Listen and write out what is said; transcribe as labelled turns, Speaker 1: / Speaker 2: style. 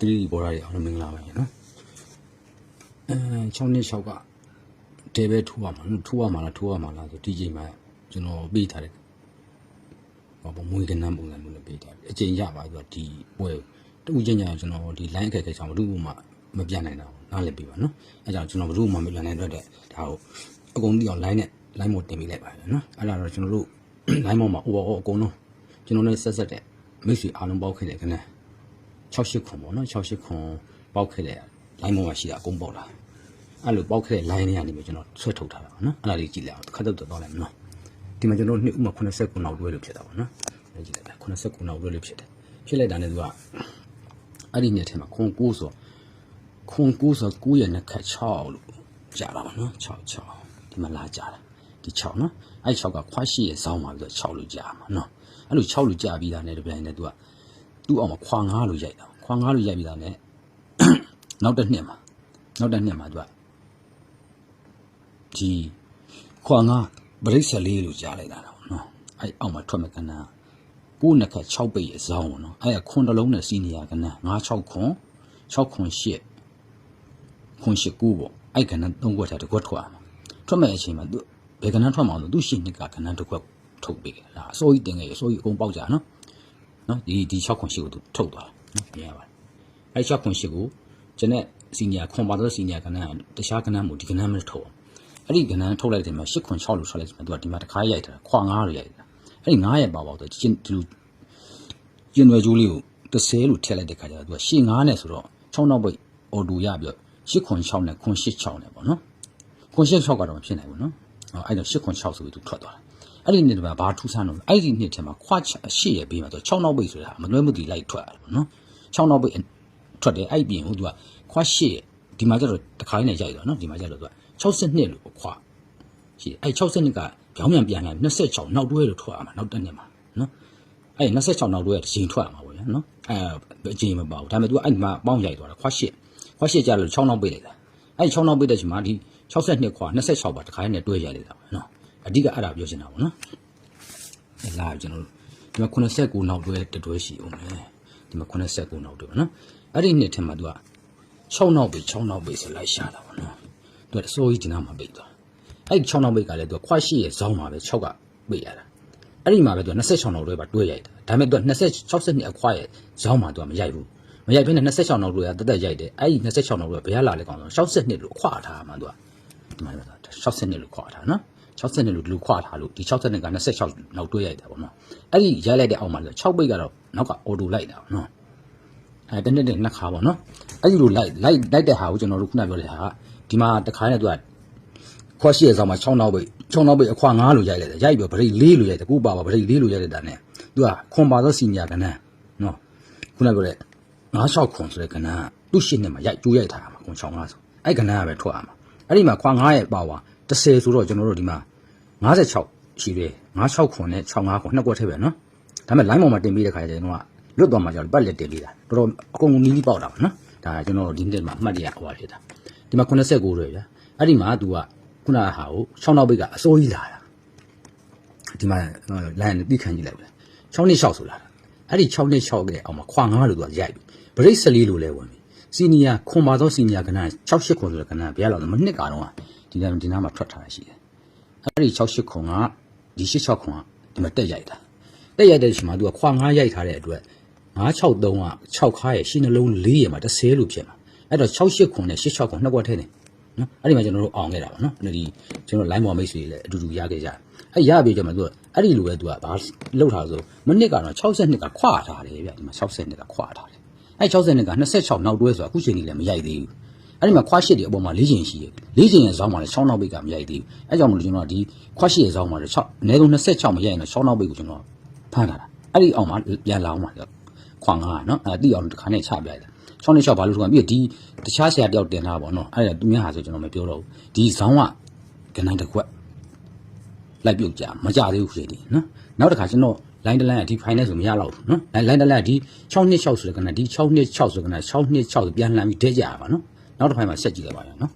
Speaker 1: တိတိပေါ်လာရအောင်လို့မင်္ဂလာပါနော်အဲ6နှစ်6ကတဲပဲထိုးရမှာနော်ထိုးရမှာလားထိုးရမှာလားဆိုဒီချိန်မှာကျွန်တော်ပေးထားတယ်ဟောမွေးကနန်းပုံစံမျိုးနဲ့ပေးထားတယ်အချိန်ရပါဆိုတော့ဒီပွဲတူချင်းညာကျွန်တော်ဒီ line အခက်အခဲကြောင့်ဘယ်သူမှမပြတ်နိုင်တော့နားလည်ပြီပါနော်အဲကြောင့်ကျွန်တော်ဘယ်သူမှမပြတ်နိုင်တော့တဲ့ဒါကိုအကုန်တိအောင် line နဲ့ line မို့တင်ပေးလိုက်ပါတယ်နော်အဲ့ဒါတော့ကျွန်တော်တို့ line မို့မှာ overall အကုန်လုံးကျွန်တော်နဲ့ဆက်ဆက်တဲ့မိတ်ဆွေအားလုံးပေါက်ခဲ့တယ်ခင်ဗျာ 68ခွန်ပေါ့နော်68ခွန်ပေါက်ခဲ့တဲ့ line ပေါ်မှာရှိတာအကုန်ပေါက်လာအဲ့လိုပေါက်ခဲ့တဲ့ line တွေကနေပြီးကျွန်တော်ဆွဲထုတ်ထားတာပေါ့နော်အဲ့ဒါလေးကြည့်လိုက်အောင်တစ်ခါတော့တော့လိုက်မနော်ဒီမှာကျွန်တော်နှစ်ဥမှာ89နောက်တွဲလို့ဖြစ်တာပေါ့နော်အဲ့ကြည့်လိုက်ပါ89နောက်တွဲလို့ဖြစ်တယ်ဖြစ်လိုက်တာနဲ့သူကအဲ့ဒီနှစ်ထဲမှာခွန်9ဆိုခွန်9ဆို9ရဲ့နှစ်ခတ်6လို့ကြာတာပေါ့နော်6 6ဒီမှာလာကြာတာဒီ6နော်အဲ့6ကခွားရှိရဲ့ဇောင်းပါပြီးတော့6လို့ကြာမှာနော်အဲ့လို6လို့ကြာပြီးတာနဲ့ဒီပိုင်းနဲ့သူက သူ့အောင်မှာခွာငားလို့ရိုက်တာခွာငားလို့ရိုက်ပြီးသားနဲ့နောက်တစ်နှစ်မှာနောက်တစ်နှစ်မှာသူကဒီခွာငားဗရိတ်ဆလေးလို့ကြားလိုက်တာတော့နော်အဲ့အောက်မှာထွက်မဲ့ကဏ္ဍကိုးနှစ်ခတ်6ပိတ်ရဲ့ဇောင်းပေါ့နော်အဲ့ဒါခွန်တစ်လုံးနဲ့စီနီယာကဏ္ဍ9 6ခွန်6ခွန်8ခွန်8ကိုပေါ့အဲ့ကဏ္ဍသုံးခွက်ထားတစ်ခွက်ထွက်အောင်ထွက်မဲ့အချိန်မှာသူဘယ်ကဏ္ဍထွက်မှာလဲသူရှင်းနှစ်ကကဏ္ဍတစ်ခွက်ထုတ်ပေးတယ်လားအစိုးရတင်ခဲ့ရအစိုးရအကုန်ပေါက်ကြနော် နော်ဒီဒီ6ခွန်8ကိုသူထုတ်သွားတယ်နော်မြင်ရပါတယ်အဲ6ခွန်8ကိုကျွန်တဲ့စီနီယာခွန်ပါတော့စီနီယာကဏ္ဍတခြားကဏ္ဍမို့ဒီကဏ္ဍမထုတ်အောင်အဲ့ဒီကဏ္ဍထုတ်လိုက်တယ်မှာ8ခွန်6လို့ထွက်လိုက်တယ်မှာသူကဒီမှာတစ်ခါရိုက်ထားတာခွာ9လို့ရိုက်တာအဲ့ဒီ9ရဲ့ပါပေါ့တော့ကျင်းဒီလိုကျင်းွယ်ကျိုးလေးကို30လို့ထည့်လိုက်တဲ့ခါကျတော့သူကရှင်း9နဲ့ဆိုတော့6နောက်ပိတ်အော်ဒူရပြီးတော့8ခွန်6နဲ့ခွန်8 6နဲ့ပေါ့နော်ခွန်8 6ကတော့မဖြစ်နိုင်ဘူးနော်အဲ့တော့8ခွန်6ဆိုပြီးသူထွက်သွားတာ အဲ့ဒီနေ့တည်းမှာဘာထူးဆန်းတော့လဲအဲ့ဒီနေ့ထဲမှာခွာရှေ့ရဲ့ဘေးမှာသူ6နောက်ပိတ်ဆိုတာမလွဲမသွေလိုက်ထွက်ရတယ်ပေါ့နော်6နောက်ပိတ်ထွက်တယ်အဲ့ပြင်ဟိုသူကခွာရှေ့ဒီမှာကျတော့တခါနဲ့ရိုက်တော့နော်ဒီမှာကျတော့သူက62လို့ခွာရှိတယ်အဲ့62ကပြောင်းပြန်ပြန်လာ26နောက်တွဲလို့ထွက်ရမှာနောက်တက်နေမှာနော်အဲ့26နောက်တွဲတစ်ချိန်ထွက်ရမှာပေါ့ဗျာနော်အဲ့အချိန်မပေါ့ဒါပေမဲ့သူကအဲ့ဒီမှာပေါင်းရိုက်သွားတာခွာရှေ့ခွာရှေ့ကျတော့6နောက်ပိတ်လိုက်တာအဲ့6နောက်ပိတ်တဲ့ချိန်မှာဒီ62ခွာ26ပါတခါနဲ့တွဲရိုက်လိုက်တာပေါ့နော် အဓိကအဲ့ဒါပြောချင်တာပေါ့နော်အဲ့လာကျွန်တော်ဒီမှာ89နောက်တွဲတတွဲရှိအောင်လေဒီမှာ89နောက်တွဲပေါ့နော်အဲ့ဒီနှစ်ထဲမှာသူက6နောက်ပိတ်6နောက်ပိတ်ဆိုလိုက်ရှာတာပေါ့နော်သူကစိုးကြီးဒီနားမှာပိတ်သွားအဲ့6နောက်ပိတ်ကလည်းသူကခွာရှိရဲ့ဇောင်းမှာပဲ6ကပိတ်ရတာအဲ့ဒီမှာပဲသူက26နောက်တွဲပါတွဲရိုက်တာဒါပေမဲ့သူက20 62အခွာရဲ့ဇောင်းမှာသူကမရိုက်ဘူးမရိုက်ဘဲနဲ့26နောက်တွဲကတက်တက်ရိုက်တယ်အဲ့ဒီ26နောက်တွဲကဘယ်ကလာလဲကောင်ဆို62လို့ခွာထားမှာသူကဒီမှာ62လို့ခွာထားနော် 62လို့ဒီလိုခွာထားလို့ဒီ62က26နောက်တွဲရိုက်တာပေါ့နော်အဲ့ဒီရိုက်လိုက်တဲ့အောက်မှာဆို6ပိတ်ကတော့နောက်ကအော်တိုလိုက်တာပေါ့နော်အဲတနေ့တနေ့နှစ်ခါပေါ့နော်အဲ့ဒီလိုလိုက်လိုက်လိုက်တဲ့ဟာကိုကျွန်တော်တို့ခုနပြောတဲ့ဟာကဒီမှာတစ်ခါနဲ့သူကခွာရှိရဲ့ဆောင်မှာ6နောက်ပိတ်6နောက်ပိတ်အခွာ9လို့ရိုက်လိုက်တယ်ရိုက်ပြီးဗရိတ်4လို့ရိုက်တယ်ခုပါပါဗရိတ်4လို့ရိုက်လိုက်တာ ਨੇ သူကခွန်ပါသောစီနီယာကနန်းနော်ခုနပြောတဲ့96ခွန်ဆိုတဲ့ကနန်းကသူ့ရှင်းနေမှာရိုက်ကျိုးရိုက်ထားတာမှာခွန်6 5ဆိုအဲ့ကနန်းကပဲထွက်ရမှာအဲ့ဒီမှာခွာ9ရဲ့ပါဝါ30ဆိုတော့ကျွန်တော်တို့ဒီမှာ 56ရှိတယ်96ခွန်နဲ့65ခွန်နှစ်ကွက်ထည့်ပဲနော်ဒါပေမဲ့ line ပေါ်မှာတင်ပြီးတဲ့ခါကျကျွန်တော်ကလွတ်သွားမှကျတော့ပတ်လက်တင်ပြီးတာတော်တော်အကုန်နီးနီးပေါက်တာပါနော်ဒါကျွန်တော်ဒီနေ့မှာအမှတ်တရဟိုပါဖြစ်တာဒီမှာ89ရွယ်ဗျာအဲ့ဒီမှာ तू ကခုနကဟာကို6နောက်ပိတ်ကအစိုးကြီးလာတာဒီမှာ line နဲ့ပြီးခံကြည့်လိုက်ဗျာ6နှစ်6ဆိုလာတာအဲ့ဒီ6နှစ်6ကလေးအောင်မှာခွာ9လို့ तू ကရိုက်ပြီဗရိတ်14လို့လဲဝင်ပြီစီနီယာခွန်ပါသောစီနီယာကဏ္ဍ68ခွန်ဆိုတဲ့ကဏ္ဍဘယ်လောက်လဲမနှစ်ကတော့ဒီနားဒီနားမှာထွက်ထားတာရှိတယ် အဲ့ဒီ68ခွန်ကဒီ86ခွန်ကဒီမှာတက်ရိုက်တာတက်ရိုက်တဲ့ချိန်မှာသူကခွာ9ရိုက်ထားတဲ့အတွက်963က6ခါရဲ့ရှင်းနှလုံး4ရဲ့မှာ30လို့ဖြစ်မှာအဲ့တော့68ခွန်နဲ့86ခွန်နှစ်ကွက်ထဲနေနော်အဲ့ဒီမှာကျွန်တော်တို့အောင်ခဲ့တာပါနော်အဲ့ဒီကျွန်တော် line ပေါ်မိတ်ဆွေလည်းအတူတူရခဲ့ကြတယ်အဲ့ရပြီကျမှသူကအဲ့ဒီလိုပဲသူကဘာလှုပ်ထားဆိုမနစ်ကတော့62ကခွာထားတယ်ဗျဒီမှာ62ကခွာထားတယ်အဲ့62က26နောက်တွဲဆိုတာအခုချိန်ကြီးလည်းမရိုက်သေးဘူး အဲ့ဒီမှာခွားရှစ်တွေအပေါ်မှာ၄ချိန်ရှိတယ်၄ချိန်ရဲ့ဇောင်းမှာလည်း6နောက်ပိတ်ကမရိုက်သေးဘူးအဲကြောင့်မလို့ကျွန်တော်ကဒီခွားရှစ်ရဲ့ဇောင်းမှာလည်း6အနည်းဆုံး26မရိုက်ရင်တော့6နောက်ပိတ်ကိုကျွန်တော်ဖမ်းထားတာအဲ့ဒီအောင်မှာပြန်လောင်းမှာခွာငါနော်အဲတိအောင်တစ်ခါနဲ့ချပြလိုက်တာ6နဲ့6ဘာလို့ဆိုတော့ပြီးတော့ဒီတခြားဆရာတယောက်တင်တာပေါ့နော်အဲ့ဒါသူများဟာဆိုကျွန်တော်မပြောတော့ဘူးဒီဇောင်းကကနိုင်တစ်ခွက်လိုက်ပြုတ်ကြမကြသေးဘူးခေတည်းနော်နောက်တစ်ခါကျွန်တော် line တစ် line ကဒီ file နဲ့ဆိုမရတော့ဘူးနော် line တစ် line ကဒီ6နှစ်6ဆိုတဲ့ကနဒီ6နှစ်6ဆိုတဲ့ကန6နှစ်6ဆိုပြန်လှန်ပြီးဒဲကြရပါနော် နောက်တစ်ဖိုင်မှာဆက်ကြည့်လိုက်ပါရနော်